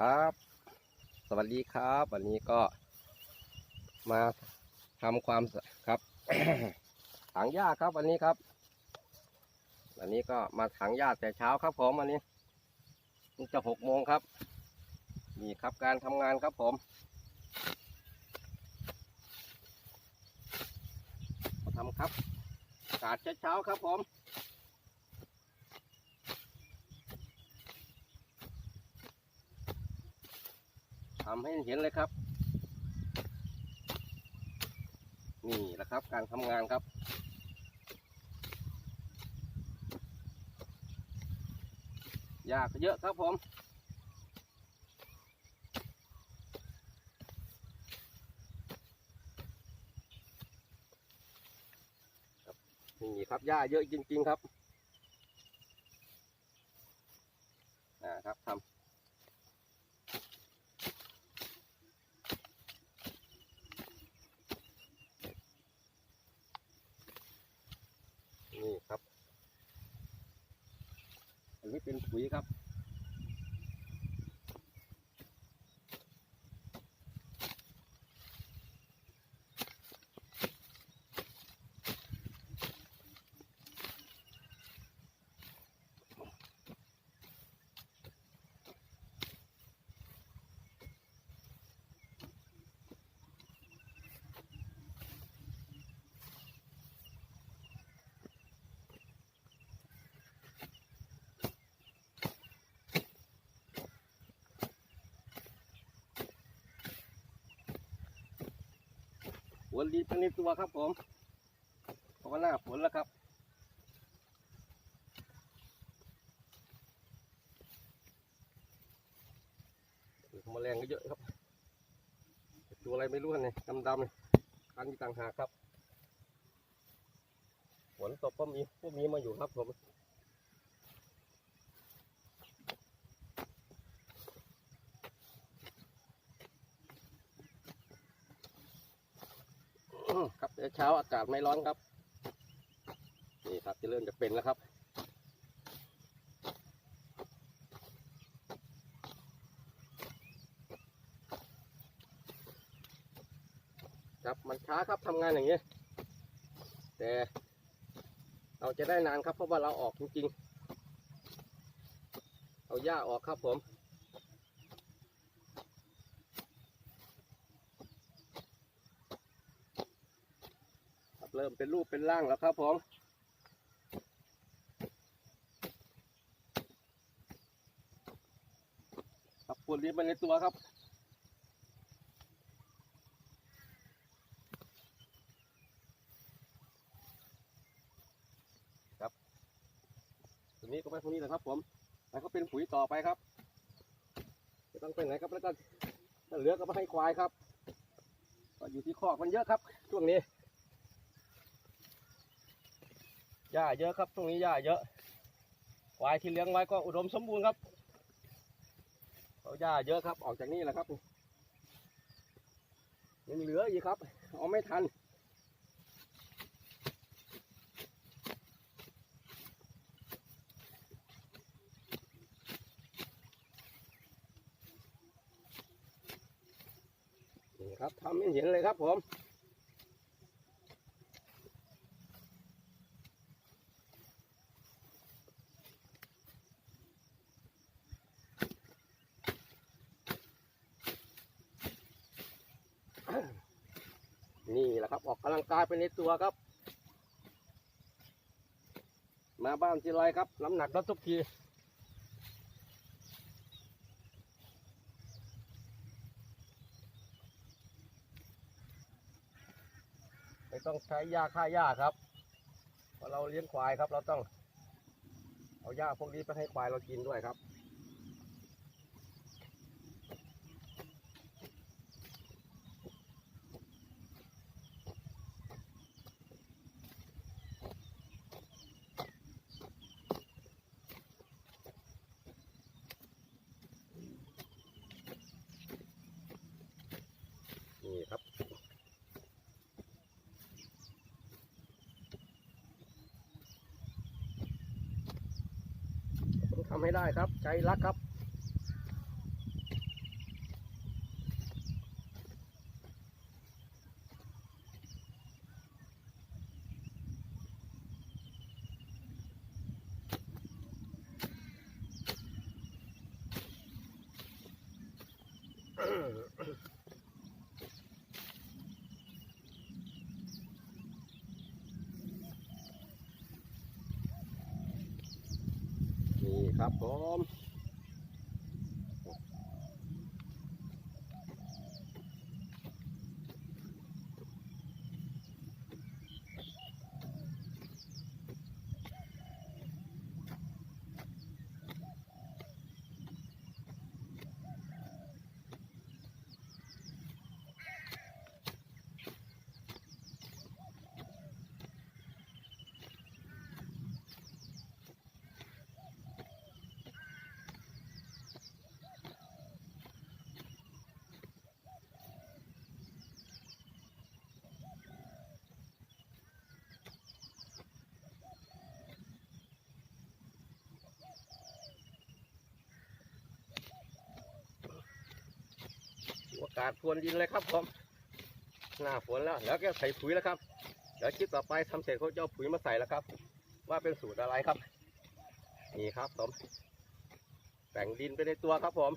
ครับ สวัสดีครับ วันนี้ก็มาทำความครับถางหญ้าครับวันนี้ครับ วันนี้ก็มาถางหญ้าแต่เช้าครับผมวันนี้นี่จะหกโมงครับนี่ครับการทำงานครับผมมาทำครับอากาศเช้าๆครับผม ทำให้เห็นเลยครับ นี่แหละครับการทำงานครับ ยากเยอะครับผมนี่ครับหญ้าเยอะจริง ๆ ครับอ่าครับทำ นี่ครับ อันนี้เปุ๋ยครับ ฝนดีเป็นในตัวครับผมเพราะว่าหน้าฝนแล้วครับมาแมลงก็เยอะครับ ตัวอะไรไม่รู้เนี่ยดำๆคันอยู่ต่างหากครับฝนตกก็มีพวกนี้มาอยู่ครับผม ครับ เช้าอากาศไม่ร้อนครับ นี่ครับจะเริ่มจะเป็นแล้วครับ ครับมันช้าครับทำงานอย่างนี้ แต่เราจะได้นานครับเพราะว่าเราออกจริงๆ เอาหญ้าออกครับผม ครับ เริ่มเป็นรูปเป็นร่างแล้วครับผมครับปุ่นนี้มันในตัวครับครับตัวนี้ก็ไปตรงนี้แหละครับ ผมแล้วก็เป็นปุ๋ยต่อไปครับจะต้องไปไหนครับแล้วก็เหลือก็มาให้ควายครับ ก็อยู่ที่คอกมันเยอะครับ ช่วงนี้ หญ้าเยอะครับ ตรงนี้หญ้าเยอะควายที่เลี้ยงไว้ก็อุดมสมบูรณ์ครับเอาหญ้าเยอะครับ ออกจากนี่แหละครับยังเหลืออีกครับ เอาไม่ทันนี่ครับทำให้เห็นเลยครับผม นี่แหละครับ ออกกำลังกายไปในตัวครับ มาบ้านทีไรครับ น้ำหนักลดทุกทีไม่ต้องใช้ยาฆ่าหญ้าครับเพราะเราเลี้ยงควายครับ เราต้องเอาหญ้าพวกนี้ไปให้ควายเรากินด้วยครับ ให้ได้ครับ ใจรักครับ ครับผม กาศพรวนดินเลยครับผมหน้าฝนแล้วแล้วก็ใส่ปุ๋ยแล้วครับเดี๋ยวคลิปต่อไปทำเสร็จเขาจะเอาปุ๋ยมาใส่แล้วครับ ว่าเป็นสูตรอะไรครับ นี่ครับผมแต่งดินไปในตัวครับผม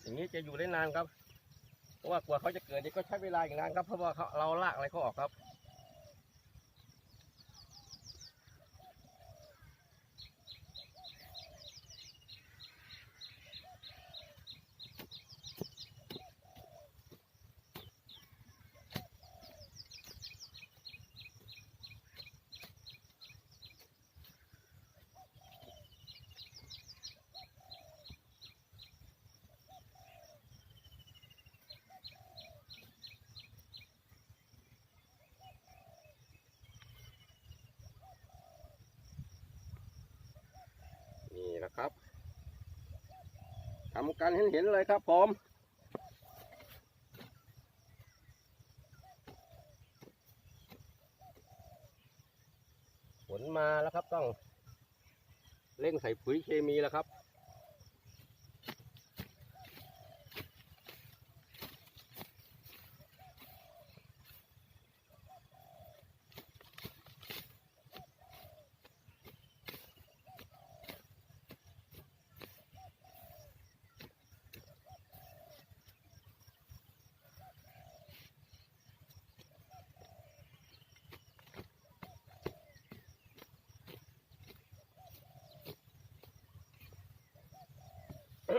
อย่างนี้จะอยู่ได้นานครับ เพราะว่ากว่าเขาจะเกิดนี่ก็ใช้เวลาอีกนานครับ เพราะว่าเขาเราลากอะไรเขาออกครับ กันเห็นเห็นเลยครับผมฝนมาแล้วครับต้องเร่งใส่ปุ๋ยเคมีแล้วครับ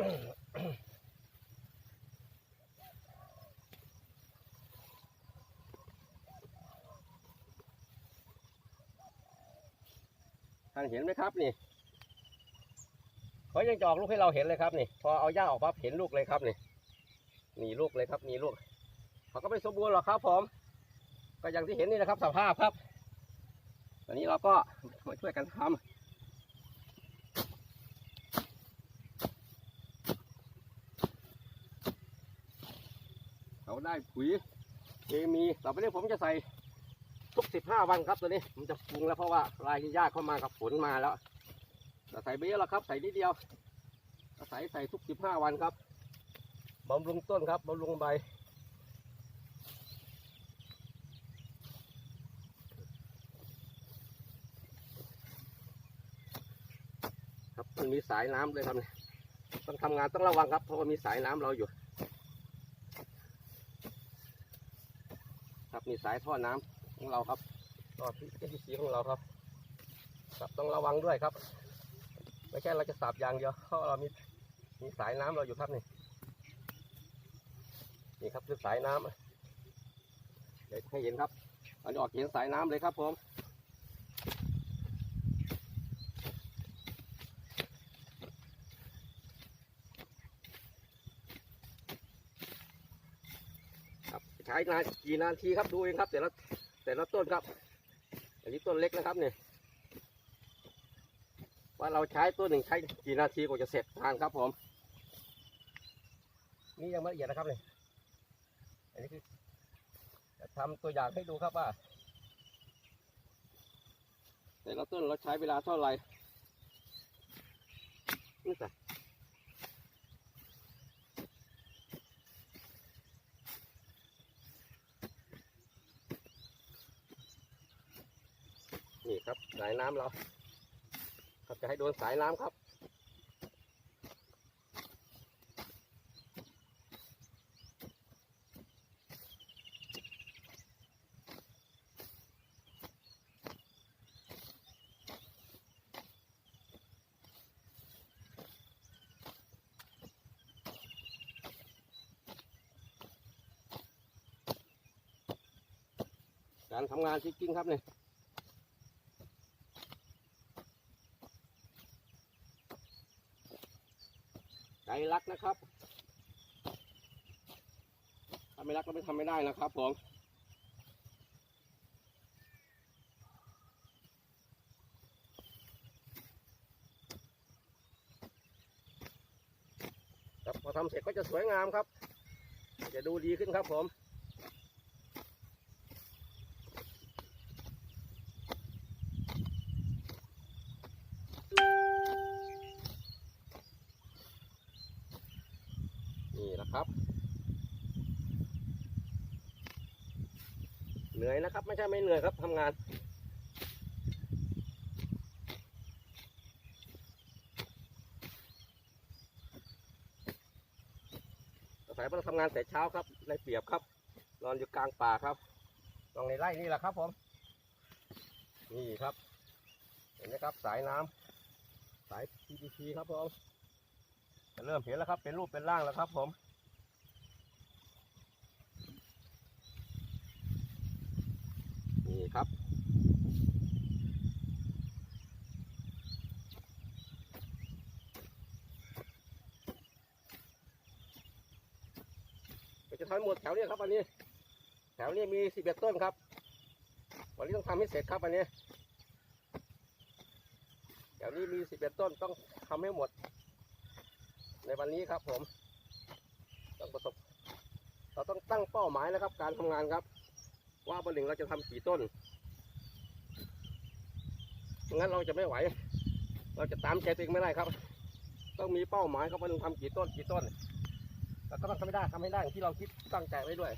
ท่านเห็นไหมครับนี่เขายังจะออกลูกให้เราเห็นเลยครับนี่ พอเอาหญ้าออกปั๊บเห็นลูกเลยครับนี่นี่ลูกเลยครับนี่ลูกเขาก็ไม่สมบูรณ์หรอกครับผมก็อย่างที่เห็นนี่นะครับสภาพครับตอนนี้เราก็มาช่วยกันทำเรา ได้ปุ๋ยเคมีต่อไปนี้ผมจะใส่ทุกสิบห้าวันครับตัวนี้ผมจะปรุงแล้วเพราะว่าลายหญ้าเข้ามากับฝนมาแล้วแต่ใส่ไปเยอะแล้วครับใส่นิดเดียวใส่ใส่ทุกสิบห้าวันครับบำรุงต้นครับบำรุงใบครับมันมีสายน้ำเลยครับเนี่ยต้องทำงานต้องระวังครับเพราะว่ามีสายน้ำเราอยู่ ครับมีสายท่อน้ำของเราครับต่อที่สีของเราครับครับต้องระวังด้วยครับไม่ใช่เราจะสับอย่างเดียวเพราะเรามีมีสายน้ำเราอยู่ครับนี่นี่ครับคือสายน้ำเดี๋ยวให้เห็นครับอันนี้ออกเห็นสายน้ำเลยครับผมครับใช้นานกี่นาทีครับดูเองครับ แต่ละแต่ละต้นครับ อันนี้ต้นเล็กนะครับเนี่ยว่าเราใช้ต้นหนึ่งใช้กี่นาทีกว่าจะเสร็จทานครับผมนี่ยังไม่ละเอียดนะครับเนี่ยอันนี้คือจะทำตัวอย่างให้ดูครับว่าแต่ละต้นเราใช้เวลาเท่าไหร่นี่สิี่ครับสายน้ำเราครับจะให้โดนสายน้ำครับการทำงานจริงๆครับเนี่ย ใจรักนะครับถ้าไม่รักก็ไม่ทำไม่ได้นะครับผมครับพอทำเสร็จก็จะสวยงามครับ จะดูดีขึ้นครับผม นี่แหละครับ เหนื่อยนะครับ ไม่ใช่ไม่เหนื่อยครับทำงานอายเราทำงานแต่เช้าครับ ในเปียบครับ นอนอยู่กลางป่าครับตรงในไร่นี่แหละครับผม นี่ครับ เห็นไหมครับสายน้ำสาย PVC ครับผม เริ่มเห็นแล้วครับ เป็นรูปเป็นร่างแล้วครับผมนี่ครับ จะทำหมดแถวนี้ครับวันนี้ แถวนี้มีสิบเอ็ดต้นครับ วันนี้ต้องทำให้เสร็จครับวันนี้แถวนี้มีสิบเอ็ดต้นต้องทำให้หมด ในวันนี้ครับผมต้องประสบ เราต้องตั้งเป้าหมายนะครับ การทำงานครับ ว่าวันหนึ่งเราจะทำกี่ต้นงั้นเราจะไม่ไหว เราจะตามใจตัวเองไม่ได้ครับ ต้องมีเป้าหมายครับวันหนึ่งทำกี่ต้นกี่ต้นแล้วก็ต้องทำให้ได้ทำให้ได้อย่างที่เราคิดตั้งใจไว้ด้วย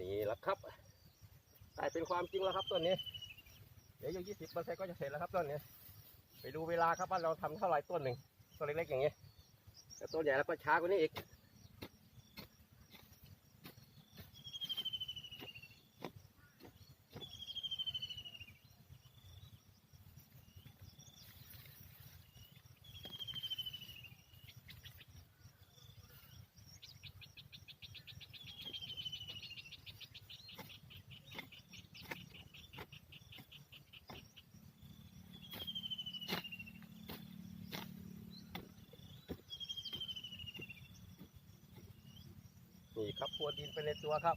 นี่แหละครับกลายเป็น ความจริงแล้วครับต้นนี้ เดี๋ยวอยู่ยี่สิบเปอร์เซ็นต์ก็จะเสร็จแล้วครับต้นนี้ ไปดูเวลาครับว่าเราทำเท่าไหร่ต้นหนึ่งต้นเล็กๆอย่างนี้แต่ต้นใหญ่แล้วก็ช้ากว่านี้อีก นี่ครับพรวนดินไปในตัวครับ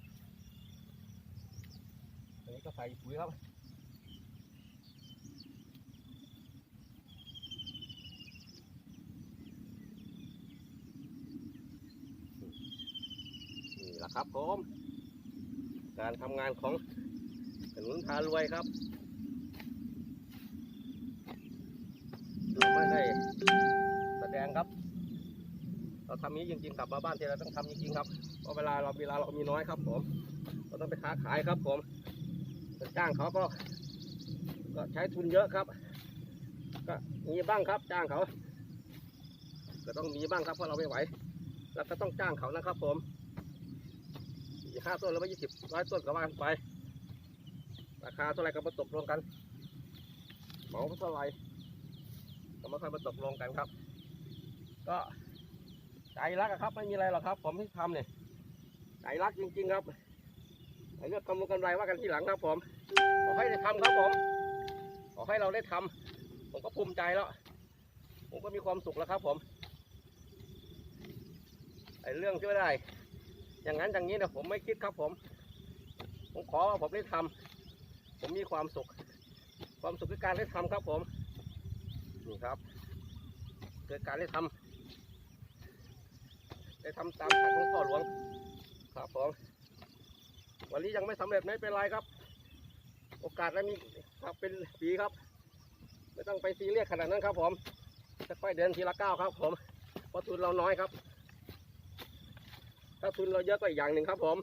อันนี้ก็ใส่ปุ๋ยครับนี่แหละครับผมการทำงานของถนนพารวยครับเราไม่ได้แสดงครับ เราทำนี้จริงๆกลับมาบ้านที่เราต้องทำจริงๆครับ ราะเวลาเราเวลาเรามีน้อยครับผมเราต้องไปค้าขายครับผมจ้างเขาก็ ก็ใช้ทุนเยอะครับ ก็มีบ้างครับจ้างเขา ก็ต้องมีบ้างครับเพราะเราไม่ไหวเราก็ต้องจ้างเขานะครับ ผมยี่ห้าต้นหรือว่ายี่สิบร้อยต้นก็ว่ากันไป ราคาเท่าไรก็มาตกลงกันเหมาเท่าไรก็มาค่อยมาตกลงกันครับ ก็ใจรักครับไม่มีอะไรหรอกครับ ผมที่ทำเนี่ย ใจรักจริง ๆ ครับไอ้เรื่องกำลงกำไรว่ากันทีหลังครับผมขอให้ได้ทำครับผมขอให้เราได้ทำผมก็ภูมิใจแล้ว ผมก็มีความสุขแล้วครับผมไอ้เรื่องที่ไม่ได้ อย่างนั้นอย่างนี้นี่ยผมไม่คิดครับผม ผมขอว่าผมได้ทำผมมีความสุข ความสุขคือการได้ทำครับผมนี่ครับคือการได้ทำได้ทำตามแผนของพ่อหลวง ครับผมวันนี้ยังไม่สำเร็จไม่เป็นไรครับ โอกาสแล้วมีครับเป็นปีครับ ไม่ต้องไปซีเรียสขนาดนั้นครับ ผมจะค่อยเดินทีละก้าวครับ ผมเพราะทุนเราน้อยครับ ถ้าทุนเราเยอะก็อีกอย่างหนึ่งครับ ผม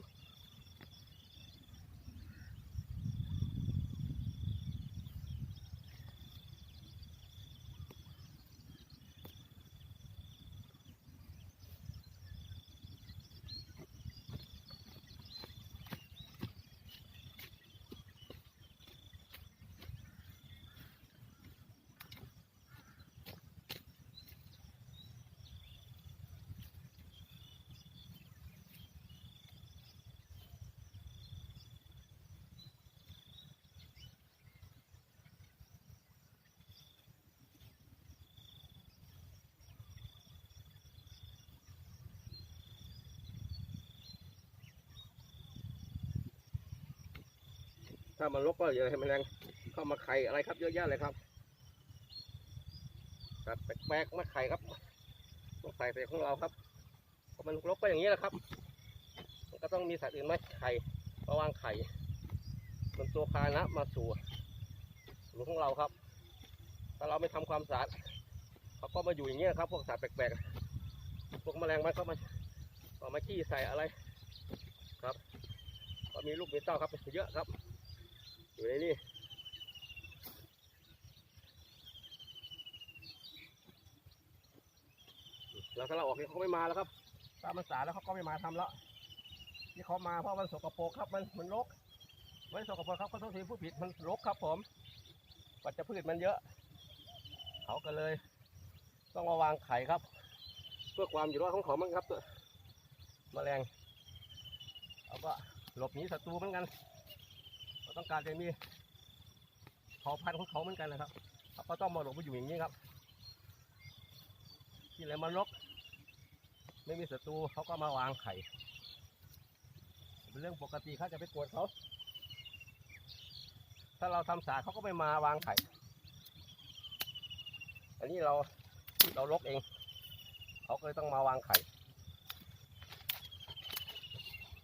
ถ้ามันรกก็อย่าให้แมลงเข้ามาไข่อะไรครับ เยอะแยะเลยครับสัตว์แปลกๆมาไข่ครับมาไข่ใส่ของเราครับพราะมันรกก็อย่างนี้แหละครับมันก็ต้องมีสัตว์อื่นมาไข่มาวางไข่มันตัวพานะมาสู่หลุมของเราครับ ถ้าเราไม่ทำความสะอาดเขาก็มาอยู่อย่างนี้ครับ พวกสัตว์แปลกๆพวกแมลงมันก็มาก็มาขี้ใส่อะไร ครับ ก็มีลูกมีเต้าครับเยอะครับ อยู่ในนี่แล้วถ้าเราออกนี่เขาไม่มาแล้วครับ ตามภาษาแล้วเขาก็ไม่มาทำแล้วที่เขามาเพราะมันสกปรกครับมันมันรกไม่สกปรกครับเขาต้องทีผู้ผิดมันรกครับ ผมปัจจัยพืชมันเยอะ เขาก็เลย ต้องมาวางไข่ครับ เพื่อความอยู่รอดของเขามันครับตัวแมลงเขาก็หลบหนีศัตรูเหมือนกัน ต้องการจะมีเผ่าพันธุ์ของเขาเหมือนกันนะครับเขาก็ต้องมาหลบมาอยู่อย่างนี้ครับที่ไหนมันรกไม่มีศัตรูเขาก็มาวางไข่เป็นเรื่องปกติเขาจะไปกวนเขา ถ้าเราทำสาเขาก็ไม่มาวางไข่ อันนี้เราเราลกเอง เขาก็เลยต้องมาวางไข่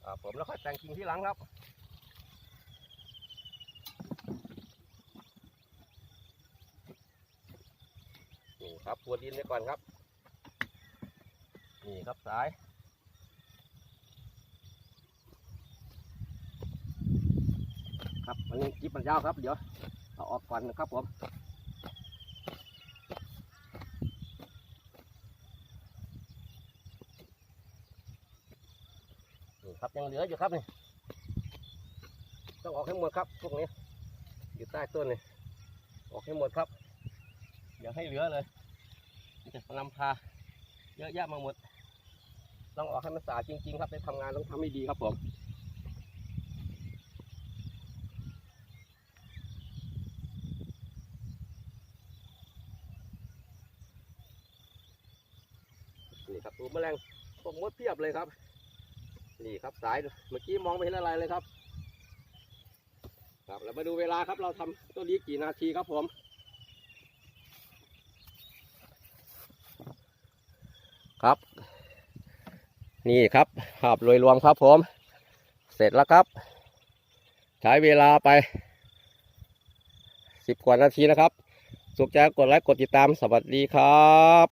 อ่าผมแล้วค่อยแต่งกิ่งที่หลังครับ พัวนดินไปก่อนครับ นี่ครับสาย ครับมันยังจิบมันยาวครับ เดี๋ยวเอาออกก่อนนะครับผมนี่ครับยังเหลืออยู่ครับนี่ต้องออกให้หมดครับพวกนี้อยู่ใต้ต้นนี่ออกให้หมดครับอย่าให้เหลือเลย มันจะนำพาเยอะแยะมาหมด ต้องออกให้มันสะอาดจริง ๆ ครับไปทำงานต้องทำให้ดีครับผมนี่ครับดูแมลงพวกมดเพียบเลยครับ นี่ครับสายเมื่อกี้มองไม่เห็นอะไรเลยครับ ครับแล้วมาดูเวลาครับเราทำตัวนี้กี่นาทีครับผม ครับ นี่ครับภาพโดยรวมครับผม เสร็จแล้วครับ ใช้เวลาไปสิบกว่านาทีนะครับ สุขใจกดไลค์กดติดตามสวัสดีครับ